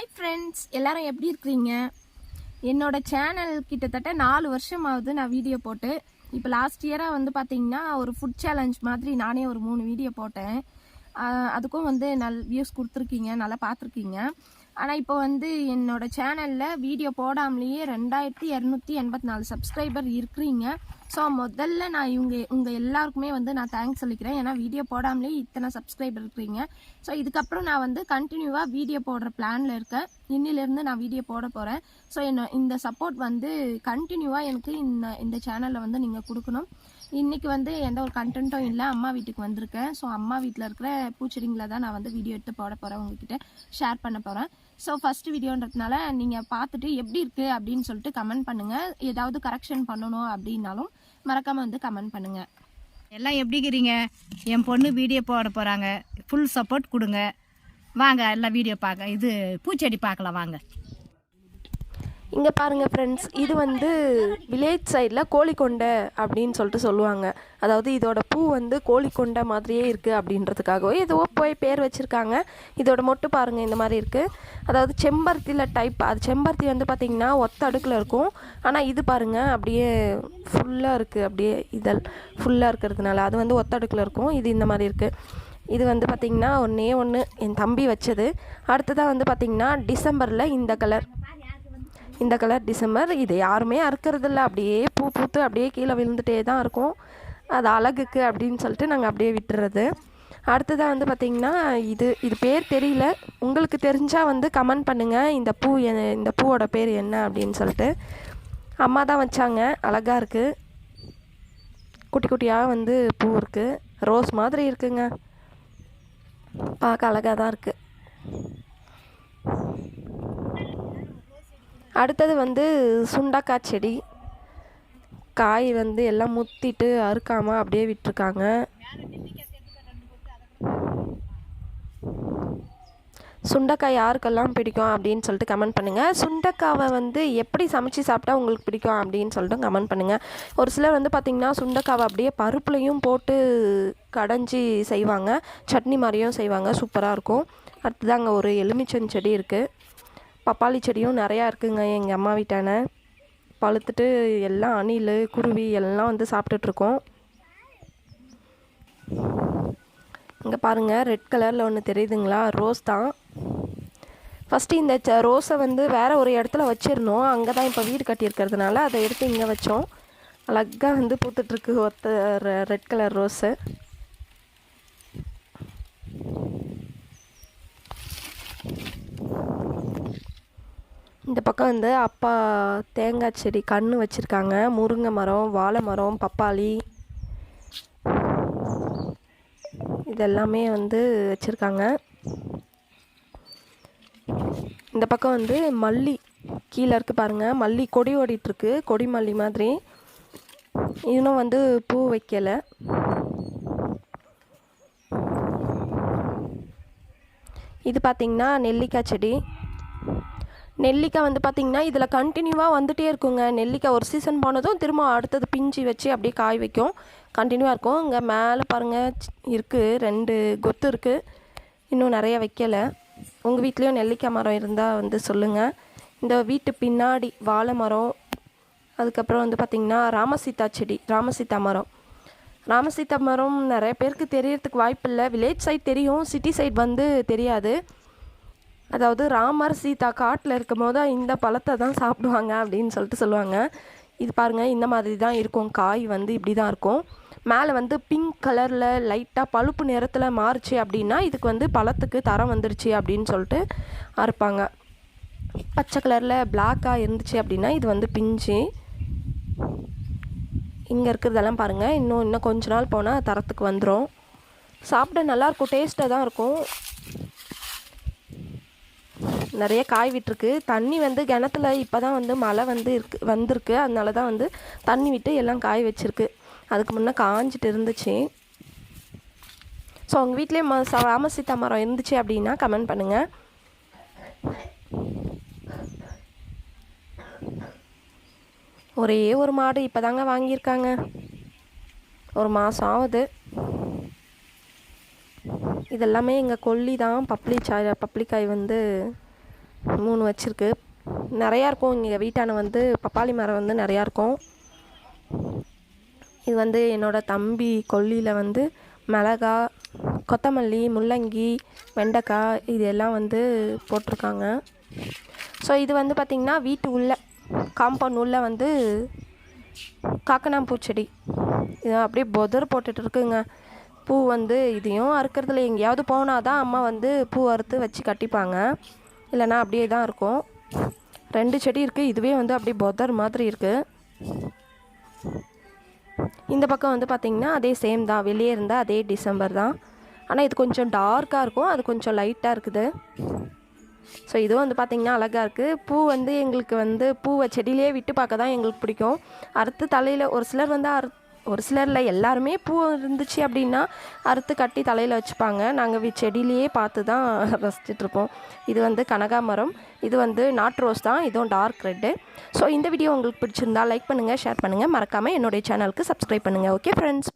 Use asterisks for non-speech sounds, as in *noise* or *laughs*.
Hi friends எல்லாரும் எப்படி இருக்கிறீங்க? என்னோட சேனல் கிட்டத்தட்ட நாலு வருஷம் ஆகுது நான் வீடியோ போட்டு இப்போ லாஸ்ட் இயராக வந்து பார்த்தீங்கன்னா ஒரு ஃபுட் சேலஞ்ச் மாதிரி நானே ஒரு மூணு வீடியோ போட்டேன். அதுக்கும் வந்து நல் வியூஸ் கொடுத்துருக்கீங்க நல்லா பார்த்துருக்கீங்க. ஆனால் இப்போ வந்து என்னோடய சேனலில் வீடியோ போடாமலேயே ரெண்டாயிரத்தி இரநூத்தி எண்பத்தி நாலு சப்ஸ்கிரைபர் இருக்கிறீங்க. ஸோ முதல்ல நான் இவங்க உங்கள் எல்லாருக்குமே வந்து நான் தேங்க்ஸ் சொல்லிக்கிறேன். ஏன்னா வீடியோ போடாமலே இத்தனை சப்ஸ்கிரைபர் இருக்கிறீங்க. ஸோ இதுக்கப்புறம் நான் வந்து கண்டினியூவாக வீடியோ போடுற பிளானில் இருக்கேன். இன்னிலேருந்து நான் வீடியோ போட போகிறேன் ஸோ என்ன இந்த சப்போர்ட் வந்து கண்டினியூவாக எனக்கு இந்த இந்த சேனலில் வந்து நீங்கள் கொடுக்கணும். இன்றைக்கி வந்து எந்த ஒரு கண்டென்ட்டும் இல்லை. அம்மா வீட்டுக்கு வந்திருக்கேன். ஸோ அம்மா வீட்டில் இருக்கிற பூச்செடிங்களை தான் நான் வந்து வீடியோ எடுத்து போட போகிறேன் உங்ககிட்ட ஷேர் பண்ண போகிறேன் ஸோ ஃபஸ்ட்டு வீடியோன்றதுனால நீங்கள் பார்த்துட்டு எப்படி இருக்குது அப்படின்னு சொல்லிட்டு கமெண்ட் பண்ணுங்கள் ஏதாவது கரெக்ஷன் பண்ணணும் அப்படின்னாலும் மறக்காமல் வந்து கமெண்ட் பண்ணுங்கள் எல்லாம் எப்படி இருக்கிறீங்க என் பொண்ணு வீடியோ போட போகிறாங்க ஃபுல் சப்போர்ட் கொடுங்க. வாங்க எல்லாம் வீடியோ பார்க்க இது பூச்செடி பார்க்கலாம். வாங்க. இங்கே பாருங்கள் ஃப்ரெண்ட்ஸ் இது வந்து வில்லேஜ் சைடில் கோழிக்கொண்டை அப்படின்னு சொல்லிட்டு சொல்லுவாங்க. அதாவது இதோட பூ வந்து கோழிக்கொண்டை மாதிரியே இருக்குது அப்படின்றதுக்காகவே ஏதோ போய் பேர் வச்சுருக்காங்க. இதோட மொட்டு பாருங்கள் இந்த மாதிரி இருக்குது அதாவது செம்பருத்தியில் டைப் அது செம்பருத்தி வந்து பார்த்திங்கன்னா ஒத்த அடுக்கில் இருக்கும். ஆனால் இது பாருங்கள் அப்படியே ஃபுல்லாக இருக்குது அப்படியே இதழ் ஃபுல்லாக இருக்கிறதுனால. அது வந்து ஒத்த அடுக்கில் இருக்கும். இது இந்த மாதிரி இருக்குது இது வந்து பார்த்திங்கன்னா ஒன்றே ஒன்று என் தம்பி வச்சது. அடுத்ததாக வந்து பார்த்திங்கன்னா டிசம்பரில் இந்த கலர் இந்த கலர் டிசம்பர் இது யாருமே அறுக்கறதில்ல. அப்படியே பூ பூத்து அப்படியே கீழே விழுந்துகிட்டே தான் இருக்கும். அது அழகுக்கு அப்படின்னு சொல்லிட்டு நாங்கள் அப்படியே விட்டுறது. அடுத்ததாக வந்து பார்த்திங்கன்னா இது இது பேர் தெரியல. உங்களுக்கு தெரிஞ்சால் வந்து கமெண்ட் பண்ணுங்கள் இந்த பூ எ- இந்த பூவோட பேர் என்ன அப்படின்னு சொல்லிட்டு. அம்மா தான் வச்சாங்க. அழகாக இருக்குது குட்டி குட்டியாக வந்து பூ இருக்குது ரோஸ் மாதிரி இருக்குங்க. பார்க்க அழகாக தான் இருக்குது அடுத்தது வந்து சுண்டக்காய் செடி. காய் வந்து எல்லாம் முத்திட்டு அறுக்காமல் அப்படியே விட்டுருக்காங்க. சுண்டைக்காய் யாருக்கெல்லாம் பிடிக்கும் அப்படின்னு சொல்லிட்டு கமெண்ட் பண்ணுங்கள் சுண்டைக்காவை வந்து எப்படி சமைச்சு சாப்பிட்டா உங்களுக்கு பிடிக்கும் அப்படின்னு சொல்லிட்டு கமெண்ட் பண்ணுங்கள் ஒரு சிலர் வந்து பார்த்திங்கன்னா சுண்டைக்காவை அப்படியே பருப்புலையும் போட்டு கடைஞ்சி செய்வாங்க. சட்னி மாதிரியும் செய்வாங்க. சூப்பராக இருக்கும். அடுத்ததாங்க ஒரு எலுமிச்சம் செடி இருக்குது பப்பாளி செடியும் நிறையா இருக்குங்க எங்கள் அம்மா வீட்டான பழுத்துட்டு எல்லாம் அணில் குருவி எல்லாம் வந்து சாப்பிட்டுட்ருக்கோம். இங்கே பாருங்கள் ரெட் கலரில் ஒன்று தெரியுதுங்களா? ரோஸ் தான். ஃபஸ்ட்டு இந்த ச ரோஸை வந்து வேறு ஒரு இடத்துல வச்சிருந்தோம். அங்கே தான் இப்போ வீடு கட்டியிருக்கிறதுனால அதை எடுத்து இங்கே வச்சோம். அழகாக வந்து பூத்துட்ருக்கு ஒத்த ரெட் கலர் ரோஸு இந்த பக்கம் வந்து அப்பா தேங்காய் செடி கன்று வச்சுருக்காங்க. முருங்கை மரம் வாழை மரம் பப்பாளி. இதெல்லாமே வந்து வச்சுருக்காங்க. இந்த பக்கம் வந்து மல்லி கீழே இருக்குது பாருங்கள் மல்லி கொடி ஓடிட்டுருக்கு கொடி மல்லி மாதிரி. இன்னும் வந்து பூ வைக்கலை. இது பார்த்திங்கன்னா நெல்லிக்காய் செடி. நெல்லிக்காய் வந்து பார்த்திங்கன்னா இதில் கண்டினியூவாக வந்துகிட்டே இருக்குங்க. நெல்லிக்காய் ஒரு சீசன் போனதும் திரும்ப அடுத்தது பிஞ்சு வச்சு அப்படியே காய் வைக்கும். கண்டினியூவாக இருக்கும். இங்கே மேலே பாருங்கள் இருக்குது ரெண்டு கொத்து இருக்குது இன்னும் நிறைய வைக்கலை. உங்கள் வீட்லேயும் நெல்லிக்காய் மரம் இருந்தால் வந்து சொல்லுங்கள் இந்த வீட்டு பின்னாடி வாழை மரம். அதுக்கப்புறம் வந்து பார்த்திங்கன்னா ராமசீதா செடி ராமசீதா மரம். ராமசீதா மரம் நிறைய பேருக்கு தெரியறதுக்கு வாய்ப்பில்லை. வில்லேஜ் சைட் தெரியும் சிட்டி சைட் வந்து தெரியாது. அதாவது ராமர் சீதா காட்டில் இருக்கும் போது இந்த பழத்தை தான் சாப்பிடுவாங்க அப்படின்னு சொல்லிட்டு சொல்லுவாங்க. இது பாருங்கள் இந்த மாதிரி தான் இருக்கும். காய் வந்து இப்படி தான் இருக்கும். மேலே வந்து பிங்க் கலரில் லைட்டாக பழுப்பு நிறத்தில் மாறுச்சு அப்படின்னா இதுக்கு வந்து பழத்துக்கு தரம் வந்துருச்சு அப்படின்னு சொல்லிட்டு அறுப்பாங்க. பச்சை கலரில் பிளாக்காக இருந்துச்சு அப்படின்னா இது வந்து பிஞ்சு இங்கே இருக்கிறதெல்லாம் பாருங்கள் இன்னும் இன்னும் கொஞ்ச நாள் போனால் தரத்துக்கு வந்துடும் சாப்பிட நல்லாயிருக்கும் டேஸ்ட்டாக தான் இருக்கும். நிறைய காய் விட்டுருக்கு. தண்ணி வந்து கிணத்துல இப்போ தான் வந்து மழை வந்து இருக்கு வந்திருக்கு. அதனால தான் வந்து தண்ணி விட்டு எல்லாம் காய் வச்சிருக்கு. அதுக்கு முன்னே காஞ்சிட்டு இருந்துச்சு. ஸோ உங்கள் வீட்டிலே ம ச ராமசீதா மரம் இருந்துச்சு அப்படின்னா கமெண்ட் பண்ணுங்கள் ஒரே ஒரு மாடு இப்போ தாங்க வாங்கியிருக்காங்க. ஒரு மாதம் ஆகுது. இதெல்லாமே எங்கள் கொல்லி தான் பப்ளி சாய் பப்ளிக்காய் வந்து மூணு வச்சுருக்கு. நிறையா இருக்கும். இங்கே வீட்டான வந்து பப்பாளி மரம் வந்து நிறையா இருக்கும். இது வந்து என்னோடய தம்பி கொல்லியில் வந்து மிளகா கொத்தமல்லி முள்ளங்கி வெண்டைக்காய் இது எல்லாம் வந்து போட்டிருக்காங்க. ஸோ இது வந்து பார்த்திங்கன்னா வீட்டு உள்ள காம்பவுண்ட் உள்ள வந்து காக்கனாம் பூச்செடி இது அப்படியே பொதர் போட்டுட்டு இருக்குங்க. பூ வந்து இதையும் அறுக்கிறதுல எங்கேயாவது போனால் தான் அம்மா வந்து பூ அறுத்து வச்சு கட்டிப்பாங்க. இல்லைன்னா அப்படியே தான் இருக்கும். ரெண்டு செடி இருக்குது இதுவே வந்து அப்படியே பொதர் மாதிரி இருக்குது இந்த பக்கம் வந்து பார்த்திங்கன்னா அதே சேம் தான். வெளியே இருந்தால் அதே டிசம்பர் தான். ஆனால் இது கொஞ்சம் டார்க்காக இருக்கும். அது கொஞ்சம் லைட்டாக இருக்குது. ஸோ இதுவும் வந்து பார்த்திங்கன்னா அழகாக இருக்குது பூ வந்து எங்களுக்கு வந்து பூவை செடியிலே விட்டு பார்க்க தான் எங்களுக்கு பிடிக்கும். அறுத்து தலையில் ஒரு சிலர் வந்து அறு ஒரு சிலரில் எல்லாருமே பூ இருந்துச்சு அப்படின்னா அறுத்து கட்டி தலையில் வச்சுப்பாங்க. நாங்கள் செடியிலேயே பார்த்து தான் *laughs* ரசிச்சிட்ருப்போம் இது வந்து கனகாமரம் இது வந்து நாட் ரோஸ் தான் இதுவும் டார்க் ரெட்டு. ஸோ இந்த வீடியோ உங்களுக்கு பிடிச்சிருந்தா லைக் பண்ணுங்கள் ஷேர் பண்ணுங்கள் மறக்காமல் என்னுடைய சேனலுக்கு சப்ஸ்கிரைப் பண்ணுங்கள் ஓகே ஃப்ரெண்ட்ஸ்